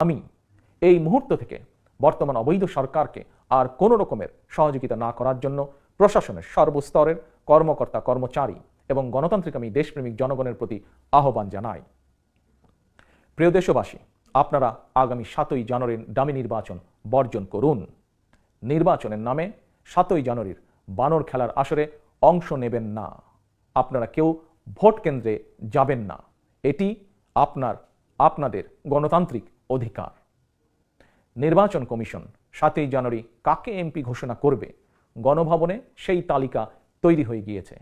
আমি। এই মুহূর্ত থেকে বর্তমান অবৈধ সরকারকে আর কোনো রকমের সহযোগিতা না করার জন্য প্রশাসনের সর্বস্তরের কর্মকর্তা কর্মচারী এবং গণতান্ত্রিক আমি দেশপ্রেমিক জনগণের প্রতি আহ্বান জানাই। প্রিয় দেশবাসী, আপনারা আগামী সাতই জানুয়ারির ডামি নির্বাচন বর্জন করুন। নির্বাচনের নামে সাতই জানুয়ারির বানর খেলার আসরে অংশ নেবেন না। আপনারা কেউ ভোট কেন্দ্রে যাবেন না। এটি আপনার, আপনাদের গণতান্ত্রিক অধিকার। নির্বাচন কমিশন সাতই জানুয়ারি কাকে এমপি ঘোষণা করবে? গণভবনে সেই তালিকা তৈরি হয়ে গিয়েছে।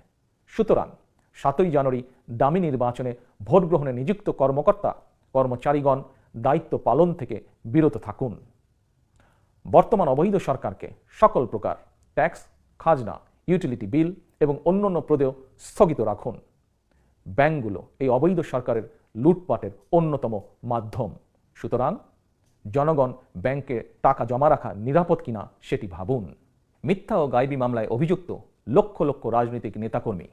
সুতরাং সাতই জানুয়ারি দামি নির্বাচনে ভোট গ্রহণে নিযুক্ত কর্মকর্তা, কর্মচারীগণ দায়িত্ব পালন থেকে বিরত থাকুন। বর্তমান অবৈধ সরকারকে সকল প্রকার ট্যাক্স, খাজনা, ইউটিলিটি বিল এবং অন্যান্য প্রদেয় স্থগিত রাখুন। ব্যাংকগুলো এই অবৈধ সরকারের লুটপাটের অন্যতম মাধ্যম। সুতরাং জনগণ ব্যাংকে টাকা জমা রাখা নিরাপদ কিনা সেটি ভাবুন। মিথ্যা ও গাইবি মামলায় অভিযুক্ত লক্ষ লক্ষ রাজনৈতিক নেতাকর্মী।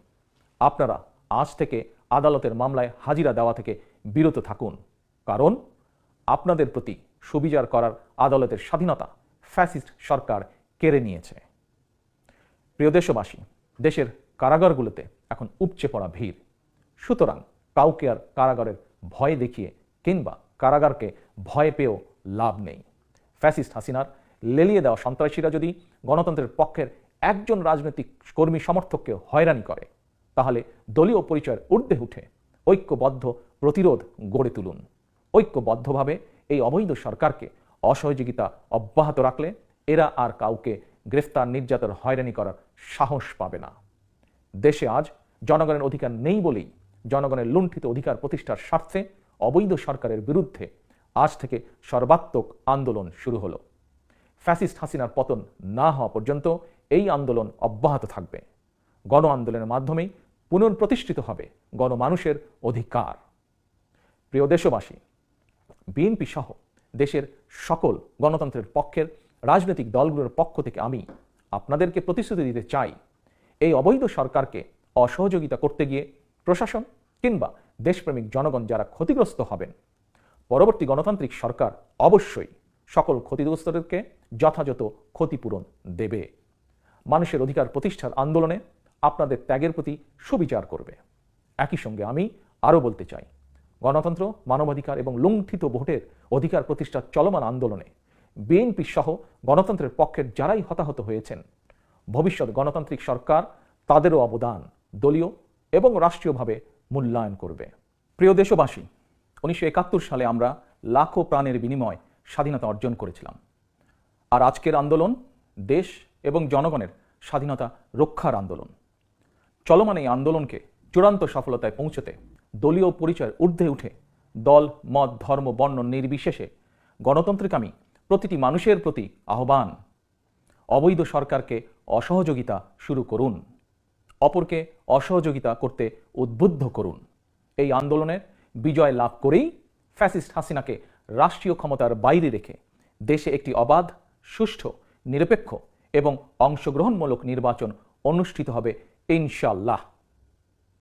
আপনারা আজ থেকে আদালতের মামলায় হাজিরা দেওয়া থেকে বিরত থাকুন। কারণ আপনাদের প্রতি সুবিচার করার আদালতের স্বাধীনতা ফ্যাসিস্ট সরকার কেড়ে নিয়েছে। প্রিয় দেশবাসী, দেশের কারাগারগুলোতে এখন উপচে পড়া ভিড়। সুতরাং কাউকে আর কারাগারের ভয় দেখিয়ে কিংবা কারাগারকে ভয় পেয়েও লাভ নেই। ফ্যাসিস্ট হাসিনার লেলিয়ে দেওয়া সন্ত্রাসীরা যদি গণতন্ত্রের পক্ষের একজন রাজনৈতিক কর্মী সমর্থককে হয়রানি করে, তাহলে দলীয় পরিচয়ের ঊর্ধ্বে উঠে ঐক্যবদ্ধ প্রতিরোধ গড়ে তুলুন। ঐক্যবদ্ধভাবে এই অবৈধ সরকারকে অসহযোগিতা অব্যাহত রাখলে এরা আর কাউকে গ্রেফতার নির্যাতন হয়রানি করার সাহস পাবে না। দেশে আজ জনগণের অধিকার নেই বলেই জনগণের লুণ্ঠিত অধিকার প্রতিষ্ঠার স্বার্থে অবৈধ সরকারের বিরুদ্ধে আজ থেকে সর্বাত্মক আন্দোলন শুরু হলো। ফ্যাসিস্ট হাসিনার পতন না হওয়া পর্যন্ত এই আন্দোলন অব্যাহত থাকবে। গণ আন্দোলনের মাধ্যমেই পুনঃপ্রতিষ্ঠিত হবে গণমানুষের অধিকার। প্রিয় দেশবাসী, বিএনপি সহ দেশের সকল গণতন্ত্রের পক্ষের রাজনৈতিক দলগুলোর পক্ষ থেকে আমি আপনাদেরকে প্রতিশ্রুতি দিতে চাই, এই অবৈধ সরকারকে অসহযোগিতা করতে গিয়ে প্রশাসন কিংবা দেশপ্রেমিক জনগণ যারা ক্ষতিগ্রস্ত হবেন, পরবর্তী গণতান্ত্রিক সরকার অবশ্যই সকল ক্ষতিগ্রস্তদেরকে যথাযথ ক্ষতিপূরণ দেবে। মানুষের অধিকার প্রতিষ্ঠার আন্দোলনে আপনাদের ত্যাগের প্রতি সুবিচার করবে। একই সঙ্গে আমি আরও বলতে চাই, গণতন্ত্র, মানবাধিকার এবং লুণ্ঠিত ভোটের অধিকার প্রতিষ্ঠার চলমান আন্দোলনে বিএনপি সহ গণতন্ত্রের পক্ষের যারাই হতাহত হয়েছেন, ভবিষ্যৎ গণতান্ত্রিক সরকার তাদেরও অবদান দলীয় এবং রাষ্ট্রীয়ভাবে মূল্যায়ন করবে। প্রিয় দেশবাসী, উনিশশো একাত্তর সালে আমরা লাখো প্রাণের বিনিময় স্বাধীনতা অর্জন করেছিলাম। আর আজকের আন্দোলন দেশ এবং জনগণের স্বাধীনতা রক্ষার আন্দোলন। চলমান এই আন্দোলনকে চূড়ান্ত সফলতায় পৌঁছতে দলীয় পরিচয়ের ঊর্ধ্বে উঠে দল, মত, ধর্ম, বর্ণ নির্বিশেষে গণতন্ত্রিকামী প্রতিটি মানুষের প্রতি আহ্বান। অবৈধ সরকারকে অসহযোগিতা শুরু করুন। অপরকে অসহযোগিতা করতে উদ্বুদ্ধ করুন। এই আন্দোলনের বিজয় লাভ করেই ফ্যাসিস্ট হাসিনাকে রাষ্ট্রীয় ক্ষমতার বাইরে রেখে দেশে একটি অবাধ, সুষ্ঠু, নিরপেক্ষ এবং অংশগ্রহণমূলক নির্বাচন অনুষ্ঠিত হবে ইনশাল্লাহ